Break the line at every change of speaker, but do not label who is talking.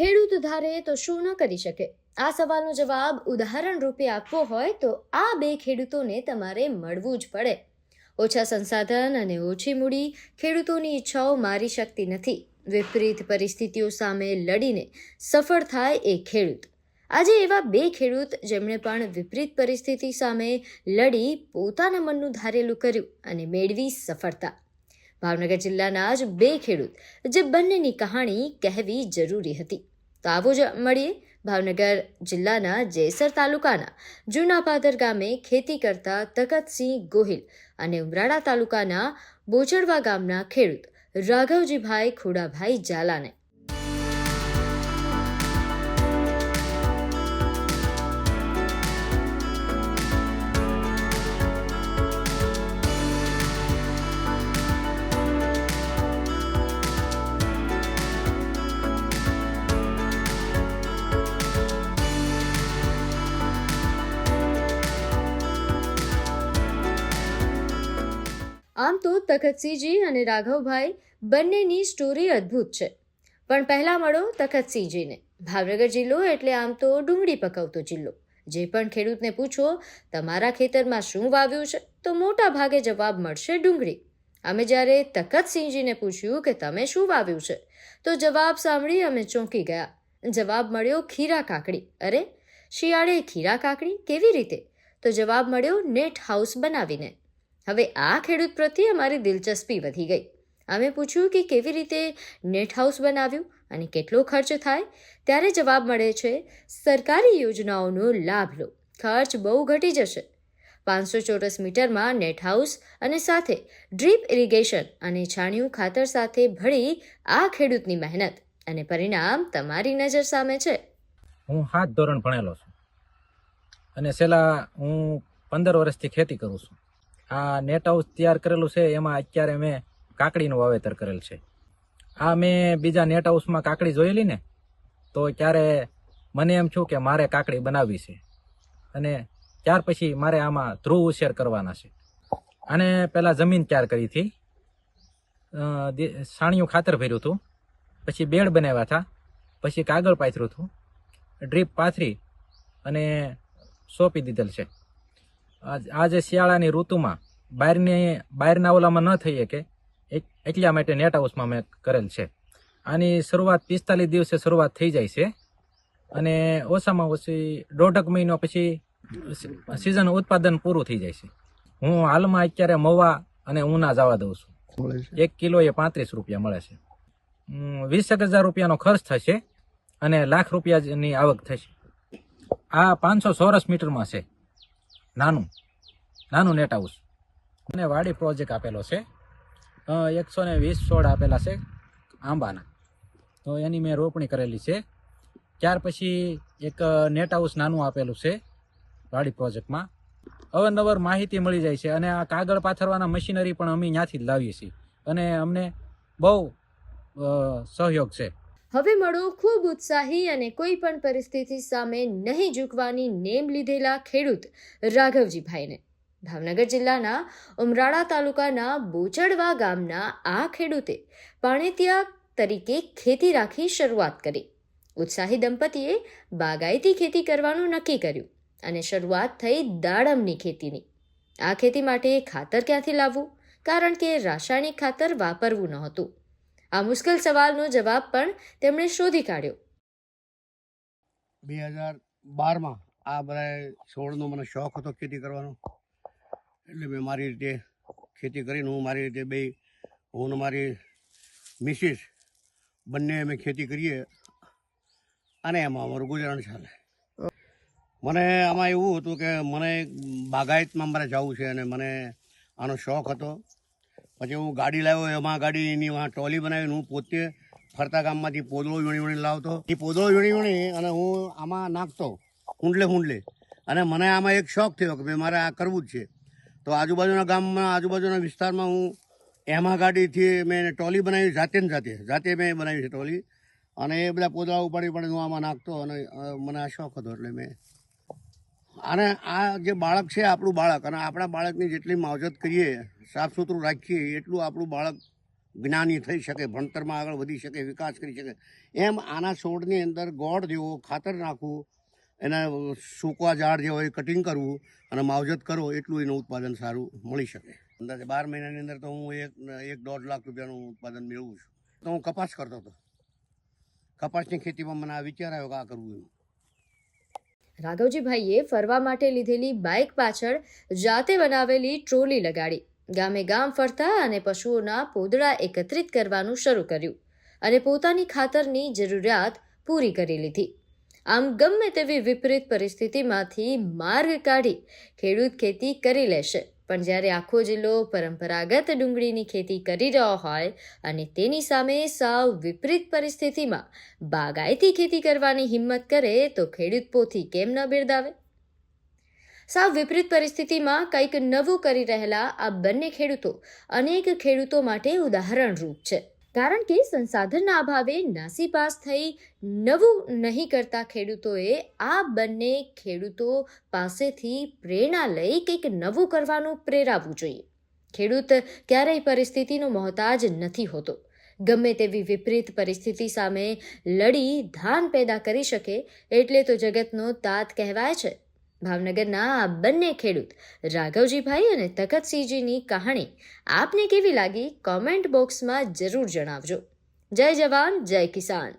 ખેડૂત ધારે તો શું ન કરી શકે? આ સવાલનો જવાબ ઉદાહરણ રૂપે આપવો હોય તો આ બે ખેડૂતોને તમારે મળવું જ પડે. ઓછા સંસાધન અને ઓછી મૂડી ખેડૂતોની ઈચ્છાઓ મારી શકતી નથી. વિપરીત પરિસ્થિતિઓ સામે લડીને સફળ થાય એ ખેડૂત. આજે એવા બે ખેડૂત જેમણે પણ વિપરીત પરિસ્થિતિ સામે લડી પોતાના મનનું ધારેલું કર્યું અને મેળવી સફળતા. ભાવનગર જિલ્લાના જ બે ખેડૂત, જે બંનેની કહાણી કહેવી જરૂરી હતી. તો આવો જ મળીએ. ભાવનગર જિલ્લાના જેસર તાલુકાના જૂના પાદર ગામે ખેતી કરતા તકતસિંહ ગોહિલ અને ઉમરાળા તાલુકાના બોચડવા ગામના ખેડૂત રાઘવજીભાઈ ખોડાભાઈ ઝાલાને આમ તો તખતસિંહજી અને રાઘવભાઈ બંનેની સ્ટોરી અદ્ભુત છે. પણ પહેલાં મળો તખતસિંહજીને. ભાવનગર જિલ્લો એટલે આમ તો ડુંગળી પકવતો જિલ્લો. જે પણ ખેડૂતને પૂછો, તમારા ખેતરમાં શું વાવ્યું છે? તો મોટા ભાગે જવાબ મળશે ડુંગળી. અમે જ્યારે તખતસિંહજીને પૂછ્યું કે તમે શું વાવ્યું છે? તો જવાબ સાંભળી અમે ચોંકી ગયા. જવાબ મળ્યો, ખીરા કાકડી. અરે, શિયાળે ખીરા કાકડી? કેવી રીતે? તો જવાબ મળ્યો, નેટ હાઉસ બનાવીને. હવે આ ખેડૂત પ્રત્યે અમારી દિલચસ્પી વધી ગઈ. અમે પૂછ્યું કે કેવી રીતે નેટ હાઉસ બનાવ્યું અને કેટલો ખર્ચ થાય? ત્યારે જવાબ મળે છે, સરકારી યોજનાઓનો લાભ લો. ખર્ચ બહુ ઘટી જશે. પાંચસો ચોરસ મીટરમાં નેટ હાઉસ અને સાથે ડ્રીપ ઇરિગેશન અને છાણિયું ખાતર સાથે ભળી આ ખેડૂતની મહેનત અને પરિણામ તમારી નજર સામે છે.
હું હાથ ધોરણ ભણેલો છું અને છેલ્લા હું પંદર વર્ષથી ખેતી કરું છું. આ નેટ હાઉસ તૈયાર કરેલું છે, એમાં અત્યારે મેં કાકડીનું વાવેતર કરેલ છે. આ મેં બીજા નેટ હાઉસમાં કાકડી જોયેલી ને, તો ત્યારે મને એમ છું કે મારે કાકડી બનાવવી છે. અને ત્યાર પછી મારે આમાં ધ્રુવ ઉછેર કરવાના છે. અને પહેલાં જમીન તૈયાર કરી હતી. સાણિયું ખાતર ભર્યું હતું. પછી બેડ બનાવ્યા હતા. પછી કાગળ પાથર્યું હતું. ડ્રીપ પાથરી અને સોંપી દીધેલ છે. આજ- આજે શિયાળાની ઋતુમાં બહારની બહારના ઓલામાં ન થઈ શકે. એટ- એટલા માટે નેટ હાઉસમાં મેં કરેલ છે. આની શરૂઆત પિસ્તાલીસ દિવસે શરૂઆત થઈ જાય છે. અને ઓછામાં ઓછી દોઢક મહિનો પછી સિઝન ઉત્પાદન પૂરું થઈ જાય છે. હું હાલમાં અત્યારે મવા અને ઉના જવા દઉં છું. એક કિલો એ પાંત્રીસ રૂપિયા મળે છે. વીસેક હજાર રૂપિયાનો ખર્ચ થશે અને લાખ રૂપિયાની આવક થશે. આ પાંચસો ચોરસ મીટરમાં છે. નાનું નાનું નેટ હાઉસ અને વાડી પ્રોજેક્ટ આપેલો છે. એકસો ને વીસ છોડ આપેલા છે આંબાના. તો એની મેં રોપણી કરેલી છે. ત્યાર પછી એક નેટ હાઉસ નાનું આપેલું છે વાડી પ્રોજેક્ટમાં અવનવર માહિતી મળી જાય છે અને આ કાગળ પાથરવાના મશીનરી પણ અમે ત્યાંથી જ લાવીએ છીએ. અને અમને બહુ સહયોગ છે.
હવે મળો ખૂબ ઉત્સાહી અને કોઈ પણ પરિસ્થિતિ સામે નહીં ઝૂકવાની નેમ લીધેલા ખેડૂત રાઘવજીભાઈને. ભાવનગર જિલ્લાના ઉમરાળા તાલુકાના બોચડવા ગામના આ ખેડૂતે પાણેતિયા તરીકે ખેતી રાખી શરૂઆત કરી. ઉત્સાહી દંપતીએ બાગાયતી ખેતી કરવાનું નક્કી કર્યું અને શરૂઆત થઈ દાડમની ખેતીની. આ ખેતી માટે ખાતર ક્યાંથી લાવવું? કારણ કે રાસાયણિક ખાતર વાપરવું નહોતું. આ મુશ્કેલ સવાલનો જવાબ પણ તેમણે શોધી કાઢ્યો.
બે હજાર બારમાં આ બધા છોડનો મને શોખ હતો ખેતી કરવાનો. એટલે મેં મારી રીતે ખેતી કરીને હું મારી રીતે બે, હું મારી મિસિસ બંને અમે ખેતી કરીએ અને એમાં અમારું ગુજરાન ચાલે. મને આમાં એવું હતું કે મને બાગાયતમાં મારે જવું છે અને મને આનો શોખ હતો. પછી હું ગાડી લાવ્યો એમાં ગાડીની વાં ટ્રોલી બનાવીને હું પોતે ફરતા ગામમાંથી પોદળો વીણી વીણી લાવતો. એ પોદળો વીણી વીણી અને હું આમાં નાખતો, હુંડલે હુંડલે. અને મને આમાં એક શોખ થયો કે ભાઈ મારે આ કરવું જ છે. તો આજુબાજુના ગામમાં, આજુબાજુના વિસ્તારમાં હું એમાં ગાડીથી મેં ટ્રોલી બનાવી જાતે ને જાતે જાતે મેં બનાવી છે ટ્રોલી. અને એ બધા પોદળા ઉપાડી પણ હું આમાં નાખતો અને મને આ શોખ હતો એટલે મેં અને આ જે બાળક છે, આપણું બાળક, અને આપણા બાળકની જેટલી માવજત કરીએ, સાફ સુથરું રાખીએ, એટલું આપણું બાળક જ્ઞાની થઈ શકે, ભણતરમાં આગળ વધી શકે, વિકાસ કરી શકે. એમ આના છોડની અંદર ગોળ જેવો ખાતર નાખવું, એના સૂકવા ઝાડ જે હોય કટિંગ કરવું, અને માવજત કરો, એટલું એનું ઉત્પાદન સારું મળી શકે. અંદાજે બાર મહિનાની અંદર તો હું એક એક દોઢ લાખ રૂપિયાનું ઉત્પાદન મેળવું છું. તો હું કપાસ કરતો હતો. કપાસની ખેતીમાં મને આ વિચાર આવ્યો કે આ કરવું એમ.
રાઘવજીભાઈએ ફરવા માટે લીધેલી બાઇક પાછળ જાતે બનાવેલી ટ્રોલી લગાડી. ગામે ગામ ફરતા અને પશુઓના પોદળા એકત્રિત કરવાનું શરૂ કર્યું અને પોતાની ખાતરની જરૂરિયાત પૂરી કરી લીધી. આમ ગમે તેવી વિપરીત પરિસ્થિતિમાંથી માર્ગ કાઢી ખેડૂત ખેતી કરી લેશે. પણ જ્યારે આખો જિલ્લો પરંપરાગત ડુંગળીની ખેતી કરી રહ્યો હોય અને તેની સામે સાવ વિપરીત પરિસ્થિતિમાં બાગાયતી ખેતી કરવાની હિંમત કરે તો ખેડૂત પોથી કેમ ન બિરદાવે? સાવ વિપરીત પરિસ્થિતિમાં કંઈક નવું કરી રહેલા આ બંને ખેડૂતો અનેક ખેડૂતો માટે ઉદાહરણરૂપ છે. કારણ કે સંસાધનના અભાવે નાસીપાસ થઈ નવું નહીં કરતા ખેડૂતોએ આ બંને ખેડૂતો પાસેથી પ્રેરણા લઈ કંઈક નવું કરવાનું પ્રેરાવવું જોઈએ. ખેડૂત ક્યારેય પરિસ્થિતિનો મોહતાજ નથી હોતો. ગમે તેવી વિપરીત પરિસ્થિતિ સામે લડી ધાન પેદા કરી શકે, એટલે તો જગતનો તાત કહેવાય છે. ભાવનગરના આ બંને ખેડૂત, રાઘવજીભાઈ અને તખતસિંહજીની કહાણી આપને કેવી લાગી? કોમેન્ટ બોક્સમાં જરૂર જણાવજો. જય જવાન, જય કિસાન.